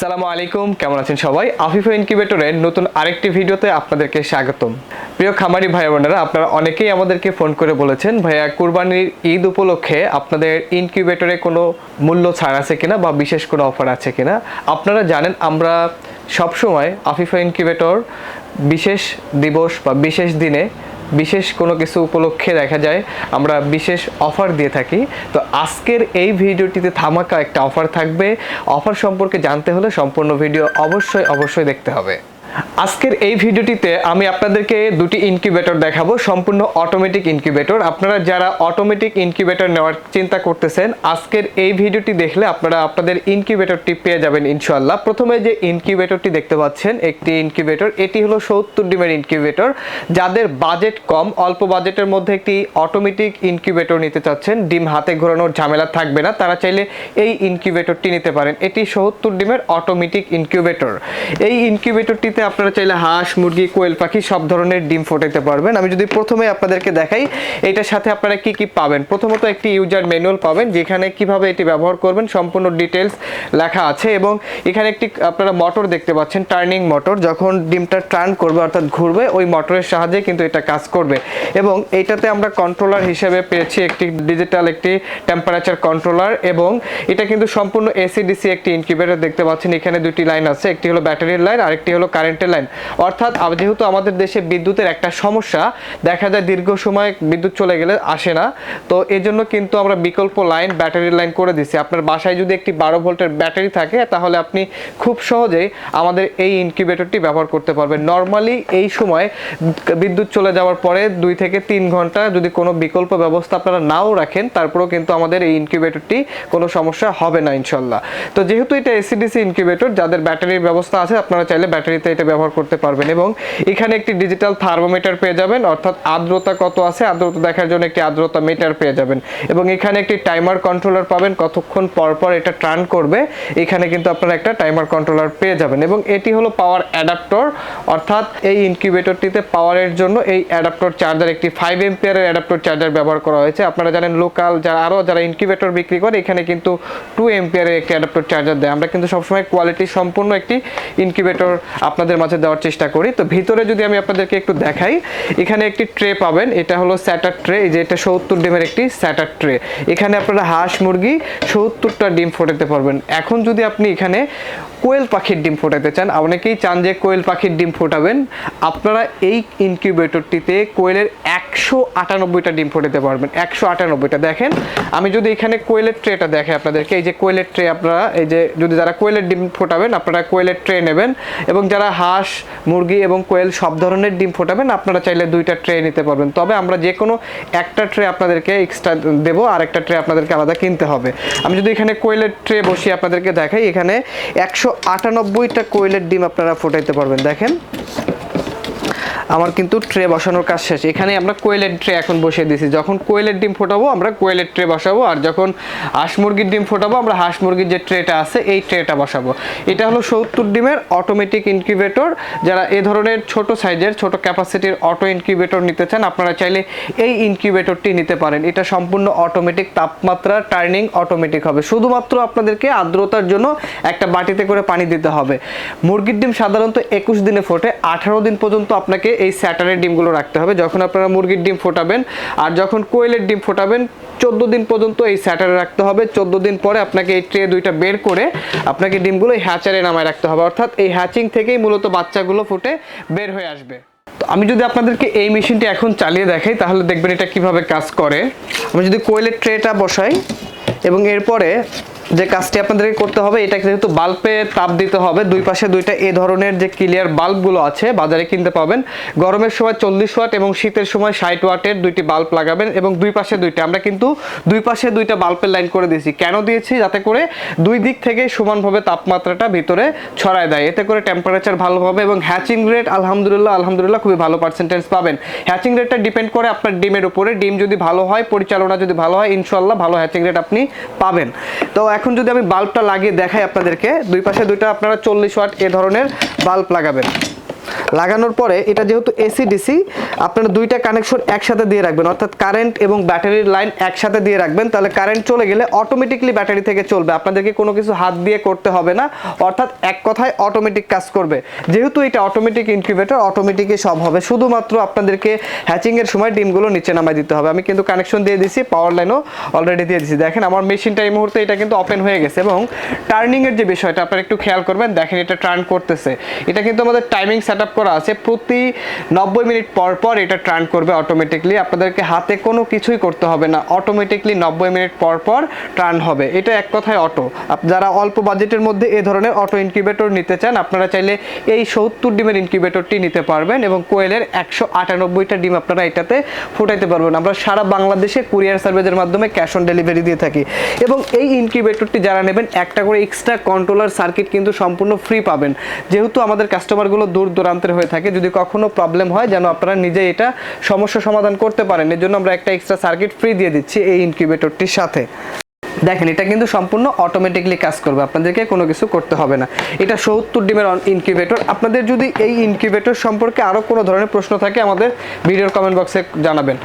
সালামু আলাইকুম, কেমন আছেন সবাই? আফিফা ইনকিউবেটরের নতুন আরেকটি ভিডিওতে আপনাদেরকে স্বাগতম। প্রিয় খামারি ভাই বোনেরা, আপনারা অনেকেই আমাদেরকে ফোন করে বলেছেন, ভাইয়া, কুরবানির ঈদ উপলক্ষে আপনাদের ইনকিউবেটরে কোনো মূল্য ছাড় আছে কিনা বা বিশেষ কোনো অফার আছে কিনা? আপনারা জানেন, আমরা সবসময় আফিফা ইনকিউবেটর বিশেষ দিবস বা বিশেষ দিনে বিশেষ কোনো কিছু উপলক্ষে দেখা যায়, আমরা বিশেষ অফার দিয়ে থাকি। তো আজকের এই ভিডিওটিতে থামাকা একটা অফার থাকবে। অফার সম্পর্কে জানতে হলে সম্পূর্ণ ভিডিও অবশ্যই অবশ্যই দেখতে হবে। আজকের এই ভিডিওটিতে আমি আপনাদেরকে দুটি ইনকিউবেটর দেখাবো, সম্পূর্ণ অটোমেটিক ইনকিউবেটর আপনারা যারা অটোমেটিক ইনকিউবেটর নেওয়ার চিন্তা করতেছেন, আজকের এই ভিডিওটি দেখলে আপনারা আপনাদের ইনকিউবেটরটি পেয়ে যাবেন ইনশাল্লাহ প্রথমে যে ইনকিউবেটরটি দেখতে পাচ্ছেন, একটি ইনকিউবেটর এটি হলো সত্তর ডিমের ইনকিউবেটর যাদের বাজেট কম, অল্প বাজেটের মধ্যে একটি অটোমেটিক ইনকিউবেটর নিতে চাচ্ছেন, ডিম হাতে ঘোরানোর ঝামেলা থাকবে না, তারা চাইলে এই ইনকিউবেটরটি নিতে পারেন। এটি সত্তর ডিমের অটোমেটিক ইনকিউবেটর এই ইনকিউবেটরটিতে আপনারা চাইলে হাঁস, মুরগি, কোয়েল পাখি সব ধরনের ডিম ফোটাতে পারবেন। আমি যদি প্রথমে আপনাদেরকে দেখাই, এটার সাথে আপনারা কি কি পাবেন? প্রথমত একটি ইউজার ম্যানুয়াল পাবেন, যেখানে কীভাবে এটি ব্যবহার করবেন, সম্পূর্ণ ডিটেলস লেখা আছে এবং এখানে একটি আপনারা মোটর দেখতে পাচ্ছেন, টার্নিং মোটর। যখন ডিমটা টার্ন করবে, অর্থাৎ ঘুরবে, ওই মোটরের সাহায্যে কিন্তু এটা কাজ করবে। এবং এইটাতে আমরা কন্ট্রোলার হিসেবে পেয়েছি একটি ডিজিটাল একটি টেম্পারেচার কন্ট্রোলার এবং এটা কিন্তু সম্পূর্ণ এসি ডিসি একটি ইনকিউবেটর দেখতে পাচ্ছেন। এখানে দুটি লাইন আছে, একটি হলো ব্যাটারির লাইন আরেকটি হলো কারেন্টের লাইন। অর্থাৎ যেহেতু আমাদের দেশে বিদ্যুতের একটা সমস্যা, দেখা যায় দীর্ঘ সময় বিদ্যুৎ চলে গেলে আসে না। তো এই জন্য কিন্তু আমরা বিকল্প লাইন ব্যাটারির লাইন করে দিছি। আপনার বাসায় যদি একটি বারো ভোল্টের ব্যাটারি থাকে, তাহলে আপনি খুব সহজেই আমাদের এই ইনকিউবেটরটি ব্যবহার করতে পারবেন। নর্মালি এই সময় বিদ্যুৎ চলে যাওয়ার পরে দুই থেকে তিন ঘণ্টা যদি কোনো বিকল্প ব্যবস্থা আপনারা নাও রাখেন, তারপরেও কিন্তু আমাদের এই ইনকিউবেটরটি কোনো সমস্যা হবে না, ইনশাল্লাহ। তো যেহেতু এটা এসিডিসি ইনকিউবেটর, যাদের ব্যাটারির ব্যবস্থা আছে, আপনারা চাইলে ব্যাটারিতে এটা ব্যবহার করতে পারবেন এবং এখানে একটি ডিজিটাল থার্মোমিটার পেয়ে যাবেন, অর্থাৎ আর্দ্রতা কত আছে, আর্দ্রতা দেখার জন্য একটি আর্দ্রতা মিটার পেয়ে যাবেন। এবং এখানে একটি টাইমার কন্ট্রোলার পাবেন, কতক্ষণ পর পর এটা টার্ন করবে, এখানে কিন্তু আপনারা একটা টাইমার কন্ট্রোলার পেয়ে যাবেন। এবং এটি হলো পাওয়ার অ্যাডাপ্টর অর্থাৎ এই ইনকিউবেটরটিতে পাওয়ারের জন্য এই অ্যাডাপ্টর চার্জার একটি ফাইভ এম্পিয়ারের অ্যাডাপ্টর চার্জার ব্যবহার করা হয়েছে। আপনারা জানেন লোকাল যারা আরও যারা ইনকিউবেটর বিক্রি করে, এখানে কিন্তু টু এম্পিয়ারের একটি অ্যাডাপ্টর চার্জার দেয়। আমরা কিন্তু সবসময় কোয়ালিটি সম্পূর্ণ একটি ইনকিউবেটর আপনাদের মাঝে দেওয়ার চেষ্টা করি। তো ভিতরে যদি আমি আপনাদেরকে একটু দেখাই, এখানে একটি ট্রে পাবেন। এটা হলো স্যাটার ট্রে, এই যে এটা সত্তর ডিমের একটি স্যাটার ট্রে। এখানে আপনারা হাঁস, মুরগি সত্তরটা ডিম ফোটাতে পারবেন। এখন যদি আপনি এখানে কোয়েল পাখির ডিম ফোটাতে চান, অনেকেই চান যে কোয়েল পাখির ডিম ফোটাবেন। আপনারা এই ইনকিউবেটরটিতে কোয়েলের একশো আটানব্বইটা ডিম ফোটাতে পারবেন, একশো আটানব্বইটা। দেখেন, আমি যদি এখানে কোয়েলের ট্রেটা দেখে আপনাদেরকে, এই যে কোয়েলের ট্রে আপনারা, এই যে যদি যারা কোয়েলের ডিম ফোটাবেন, আপনারা কোয়েলের ট্রে নেবেন, এবং যারা হাঁস, মুরগি এবং কোয়েল সব ধরনের ডিম ফোটাবেন, আপনারা চাইলে দুইটা ট্রে নিতে পারবেন। তবে আমরা যে কোনো একটা ট্রে আপনাদেরকে এক্সট্রা দেবো, আর একটা ট্রে আপনাদেরকে আলাদা কিনতে হবে। আমি যদি এখানে কোয়েলের ট্রে বসিয়ে আপনাদেরকে দেখাই, এখানে একশো আটানব্বইটা কোয়েলের ডিম আপনারা ফোটাইতে পারবেন। দেখেন আমার কিন্তু ট্রে বসানোর কাজ শেষ। এখানে আমরা কোয়েলের ট্রে এখন বসিয়ে দিয়েছি। যখন কোয়েলের ডিম ফোটাবো, আমরা কোয়েলের ট্রে বসাবো, আর যখন হাঁস মুরগির ডিম ফোটাবো, আমরা হাঁস মুরগির যে ট্রেটা আছে, এই ট্রেটা বসাবো। এটা হলো সত্তর ডিমের অটোমেটিক ইনকিউবেটর যারা এ ধরনের ছোট সাইজের ছোট ক্যাপাসিটির অটো ইনকিউবেটর নিতে চান, আপনারা চাইলে এই ইনকিউবেটরটি নিতে পারেন। এটা সম্পূর্ণ অটোমেটিক তাপমাত্রা টার্নিং অটোমেটিক হবে। শুধুমাত্র আপনাদেরকে আর্দ্রতার জন্য একটা বাটিতে করে পানি দিতে হবে। মুরগির ডিম সাধারণত একুশ দিনে ফোটে। আঠারো দিন পর্যন্ত আপনাকে এই স্যাটারের ডিমগুলো রাখতে হবে। যখন আপনারা মুরগির ডিম ফোটাবেন আর যখন কোয়েলের ডিম ফোটাবেন, চোদ্দ দিন পর্যন্ত এই স্যাটারে রাখতে হবে। চোদ্দ দিন পরে আপনাকে এই ট্রে দুইটা বের করে আপনাকে ডিমগুলো এই হ্যাচারে নামায় রাখতে হবে। অর্থাৎ এই হ্যাচিং থেকেই মূলত বাচ্চাগুলো ফুটে বের হয়ে আসবে। তো আমি যদি আপনাদেরকে এই মেশিনটি এখন চালিয়ে দেখাই, তাহলে দেখবেন এটা কীভাবে কাজ করে। আমি যদি কোয়েলের ট্রেটা বসাই এবং এরপরে যে কাজটি আপনাদেরকে করতে হবে, এটা যেহেতু বাল্বে তাপ দিতে হবে, দুই পাশে দুইটা এ ধরনের যে ক্লিয়ার বাল্বগুলো আছে, বাজারে কিনতে পাবেন। গরমের সময় চল্লিশ ওয়াট এবং শীতের সময় ষাট ওয়াটের দুইটি বাল্ব লাগাবেন এবং দুই পাশে দুইটা। আমরা কিন্তু দুই পাশে দুইটা বাল্বের লাইন করে দিয়েছি। কেন দিয়েছি? যাতে করে দুই দিক থেকে সমানভাবে তাপমাত্রাটা ভিতরে ছড়ায় দেয়। এতে করে টেম্পারেচার ভালো হবে এবং হ্যাচিং রেট আলহামদুলিল্লাহ আলহামদুলিল্লাহ খুবই ভালো পার্সেন্টেজ পাবেন। হ্যাচিং রেটটা ডিপেন্ড করে আপনার ডিমের উপরে। ডিম যদি ভালো হয়, পরিচালনা যদি ভালো হয় ইনশাল্লাহ ভালো হ্যাচিং রেট আপনি পাবেন। তো এখন যদি আমি বাল্বটা লাগিয়ে দেখাই আপনাদেরকে, দুই পাশে দুইটা আপনারা চল্লিশ ওয়াট এ ধরনের বাল্ব লাগাবেন। লাগানোর পরে এটা যেহেতু এসি ডিসি, আপনারা দুইটা কানেকশন একসাথে দিয়ে রাখবেন। অর্থাৎ কারেন্ট এবং ব্যাটারির লাইন একসাথে দিয়ে রাখবেন। তাহলে কারেন্ট চলে গেলে অটোমেটিকলি ব্যাটারি থেকে চলবে। আপনাদেরকে কোনো কিছু হাত দিয়ে করতে হবে না। অর্থাৎ এক কথায় অটোমেটিক কাজ করবে। যেহেতু এটা অটোমেটিক ইনকিউবেটর অটোমেটিকই সব হবে। শুধুমাত্র আপনাদেরকে হ্যাচিং এর সময় ডিমগুলো নিচে নামাই দিতে হবে। আমি কিন্তু কানেকশন দিয়ে দিছি পাওয়ার লাইনও অলরেডি দিয়ে দিছি। দেখেন, আমার মেশিনটা এই মুহূর্তে এটা কিন্তু ওপেন হয়ে গেছে এবং টার্নিং এর যে বিষয়টা, আপনারা একটু খেয়াল করবেন। দেখেন, এটা টার্ন করতেছে। এটা কিন্তু আমাদের টাইমিং আপ করা আছে, প্রতি নব্বই মিনিট পর পর এটা টার্ন করবে অটোমেটিকলি আপনাদেরকে হাতে কোনো কিছুই করতে হবে না অটোমেটিকলি নব্বই মিনিট পর পর টার্ন হবে। এটা এক কথায় অটো যারা অল্প বাজেটের মধ্যে এ ধরনের অটো ইনকিউবেটর নিতে চান, আপনারা চাইলে এই সত্তর ডিমের ইনকিউবেটরটি নিতে পারবেন এবং কোয়েলের একশো আটানব্বইটা ডিম আপনারা এটাতে ফুটাইতে পারবেন। আমরা সারা বাংলাদেশে কুরিয়ার সার্ভিসের মাধ্যমে ক্যাশ অন ডেলিভারি দিয়ে থাকি। এবং এই ইনকিউবেটরটি যারা নেবেন, একটা করে এক্সট্রা কন্ট্রোলার সার্কিট কিন্তু সম্পূর্ণ ফ্রি পাবেন। যেহেতু আমাদের কাস্টমারগুলো দূর দূর দূরান্তের হয়ে থাকে। যদি কখনো প্রবলেম হয়, যেন আপনারা নিজে এটা সমস্যা সমাধান করতে পারেন। এর জন্য আমরা একটা এক্সট্রা সার্কিট ফ্রি দিয়ে দিচ্ছি এই ইনকিউবেটরটির সাথে। দেখেন, এটা কিন্তু সম্পূর্ণ অটোমেটিকলি কাজ করবে, আপনাদেরকে কোনো কিছু করতে হবে না। এটা সত্তর ডিমের ইনকিউবেটর আপনাদের যদি এই ইনকিউবেটর সম্পর্কে আরও কোনো ধরনের প্রশ্ন থাকে, আমাদের ভিডিওর কমেন্ট বক্সে জানাবেন।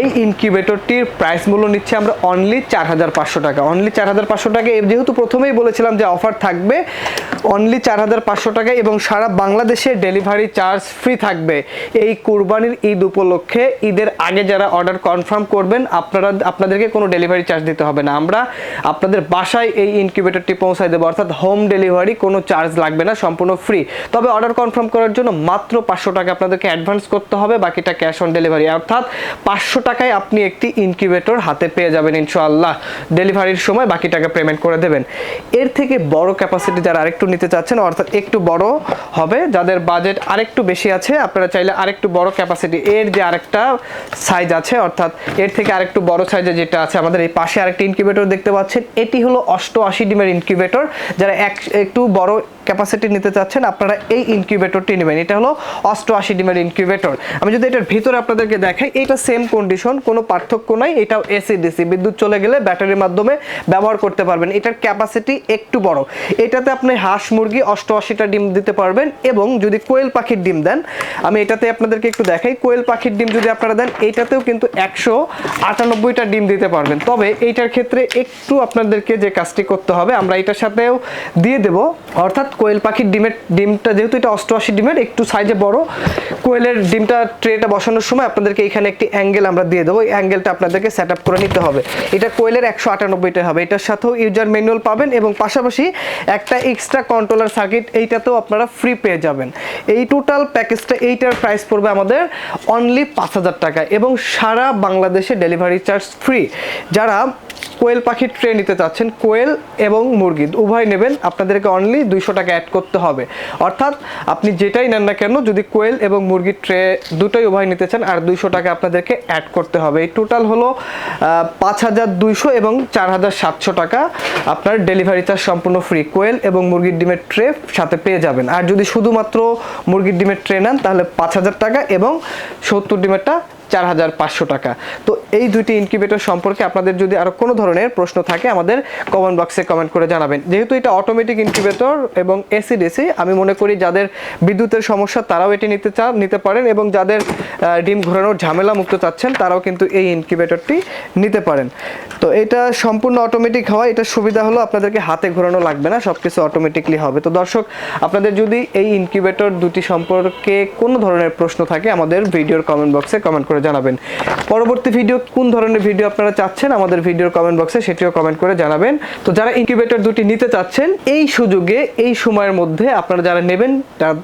এই ইনকিউবেটরটির প্রাইস মূল্য নিচ্ছে আমরা অনলি চার হাজার পাঁচশো টাকা। অনলি চার হাজার পাঁচশো টাকা যেহেতু প্রথমেই বলেছিলাম যে অফার থাকবে অনলি চার হাজার পাঁচশো টাকা এবং সারা বাংলাদেশে ডেলিভারি চার্জ ফ্রি থাকবে। এই কুরবানির ঈদ উপলক্ষে ঈদের আগে যারা অর্ডার কনফার্ম করবেন, আপনারা, আপনাদেরকে কোনো ডেলিভারি চার্জ দিতে হবে না। আমরা আপনাদের বাসায় এই ইনকিউবেটরটি পৌঁছায় দেবো, অর্থাৎ হোম ডেলিভারি কোনো চার্জ লাগবে না, সম্পূর্ণ ফ্রি তবে অর্ডার কনফার্ম করার জন্য মাত্র পাঁচশো টাকা আপনাদেরকে অ্যাডভান্স করতে হবে, বাকিটা ক্যাশ অন ডেলিভারি অর্থাৎ পাঁচশো টাকায় আপনি একটি ইনকিউবেটর হাতে পেয়ে যাবেন ইনশাআল্লাহ। ডেলিভারির সময় বাকি টাকা পেমেন্ট করে দেবেন। এর থেকে বড় ক্যাপাসিটি যারা আরেকটু নিতে চাচ্ছেন, অর্থাৎ একটু বড় হবে, যাদের বাজেট আরেকটু বেশি আছে, আপনারা চাইলে আরেকটু বড় ক্যাপাসিটি এর যে আরেকটা সাইজ আছে, অর্থাৎ এর থেকে আরেকটু বড় সাইজে যেটা আছে, আমাদের এই পাশে আরেকটা ইনকিউবেটর দেখতে পাচ্ছেন এটি হলো অষ্টআশি ডিমের ইনকিউবেটর যারা এক একটু বড় ক্যাপাসিটি নিতে চাচ্ছেন, আপনারা এই ইনকিউবেটরটি নেবেন। এটা হলো অষ্টআশি ডিমের ইনকিউবেটর আমি যদি এটার ভিতরে আপনাদেরকে দেখাই এটা সেম কন্ডিশন কোনো পার্থক্য নাই, এটাও এসি ডিসি বিদ্যুৎ চলে গেলে ব্যাটারির মাধ্যমে ব্যবহার করতে পারবেন। এটার ক্যাপাসিটি একটু বড়। এটাতে আপনি হাঁস মুরগি অষ্টআশিটা ডিম দিতে পারবেন এবং যদি কোয়েল পাখির ডিম দেন, আমি এটাতে আপনাদেরকে একটু দেখাই, কোয়েল পাখির ডিম যদি আপনারা দেন এইটাতেও কিন্তু একশো আটানব্বইটা ডিম দিতে পারবেন। তবে এইটার ক্ষেত্রে একটু আপনাদেরকে যে কাজটি করতে হবে, আমরা এটার সাথেও দিয়ে দেব। অর্থাৎ কোয়েল পাখির ডিমের ডিমটা যেহেতু এটা অষ্টআশি ডিমের, একটু সাইজে বড়, কোয়েলের ডিমটা ট্রেটা বসানোর সময় আপনাদেরকে এখানে একটি অ্যাঙ্গেল আমরা দিয়ে দেবো। এই অ্যাঙ্গেলটা আপনাদেরকে সেট আপ করে নিতে হবে। এটা কোয়েলের একশো আটানব্বইটা হবে। এটার সাথেও ইউজার ম্যানুয়াল পাবেন এবং পাশাপাশি একটা এক্সট্রা কন্ট্রোলার সার্কিট এইটাতেও আপনারা ফ্রি পেয়ে যাবেন। এই টোটাল প্যাকেজটা এইটার প্রাইস পড়বে আমাদের অনলি পাঁচ হাজার টাকা এবং সারা বাংলাদেশে ডেলিভারি চার্জ ফ্রি যারা কোয়েল পাখির ট্রে নিতে চাচ্ছেন কোয়েল এবং মুরগি। উভয় নেবেন, আপনাদেরকে অনলি দুইশো টাকা অ্যাড করতে হবে। অর্থাৎ আপনি যেটাই নেন না কেন, যদি কোয়েল এবং মুরগির ট্রে দুটোই উভয় নিতে চান, আর দুইশো টাকা আপনাদেরকে অ্যাড করতে হবে। এই টোটাল হলো পাঁচ হাজার দুইশো এবং চার হাজার সাতশো টাকা। আপনার ডেলিভারি চার্জ সম্পূর্ণ ফ্রি কোয়েল এবং মুরগির ডিমের ট্রে সাথে পেয়ে যাবেন। আর যদি শুধুমাত্র মুরগির ডিমের ট্রে নেন, তাহলে পাঁচ হাজার টাকা এবং সত্তর ডিমেরটা চার হাজার পাঁচশো টাকা। তো এই দুইটি ইনকিউবেটর সম্পর্কে আপনাদের যদি আরও কোনো ধরনের প্রশ্ন থাকে, আমাদের কমেন্ট বক্সে কমেন্ট করে জানাবেন। যেহেতু এটা অটোমেটিক ইনকিউবেটর এবং এসি ডিসি আমি মনে করি যাদের বিদ্যুতের সমস্যা, তারাও এটি নিতে চান, নিতে পারেন এবং যাদের ডিম ঘোরানোর ঝামেলা মুক্ত চাচ্ছেন, তারাও কিন্তু এই ইনকিউবেটরটি নিতে পারেন। তো এটা সম্পূর্ণ অটোমেটিক হওয়া এটা সুবিধা হলো আপনাদেরকে হাতে ঘোরানো লাগবে না সব কিছু অটোমেটিকলি হবে। তো দর্শক, আপনাদের যদি এই ইনকিউবেটর দুটি সম্পর্কে কোনো ধরনের প্রশ্ন থাকে, আমাদের ভিডিওর কমেন্ট বক্সে কমেন্ট করে জানাবেন। পরবর্তী ভিডিও কোন ধরনের ভিডিও আপনারা চাচ্ছেন আমাদের ভিডিওর কমেন্ট বক্সে সেটিও কমেন্ট করে জানাবেন। তো যারা ইনকিউবেটর দুটি নিতে চাচ্ছেন, এই সুযোগে, এই সময়ের মধ্যে আপনারা যারা নেবেন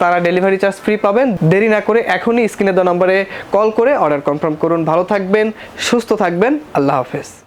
তারা ডেলিভারি চার্জ ফ্রি পাবেন। দেরি না করে এখনই স্ক্রিনে দেওয়া নম্বরে কল করে অর্ডার কনফার্ম করুন। ভালো থাকবেন, সুস্থ থাকবেন। আল্লাহ হাফেজ।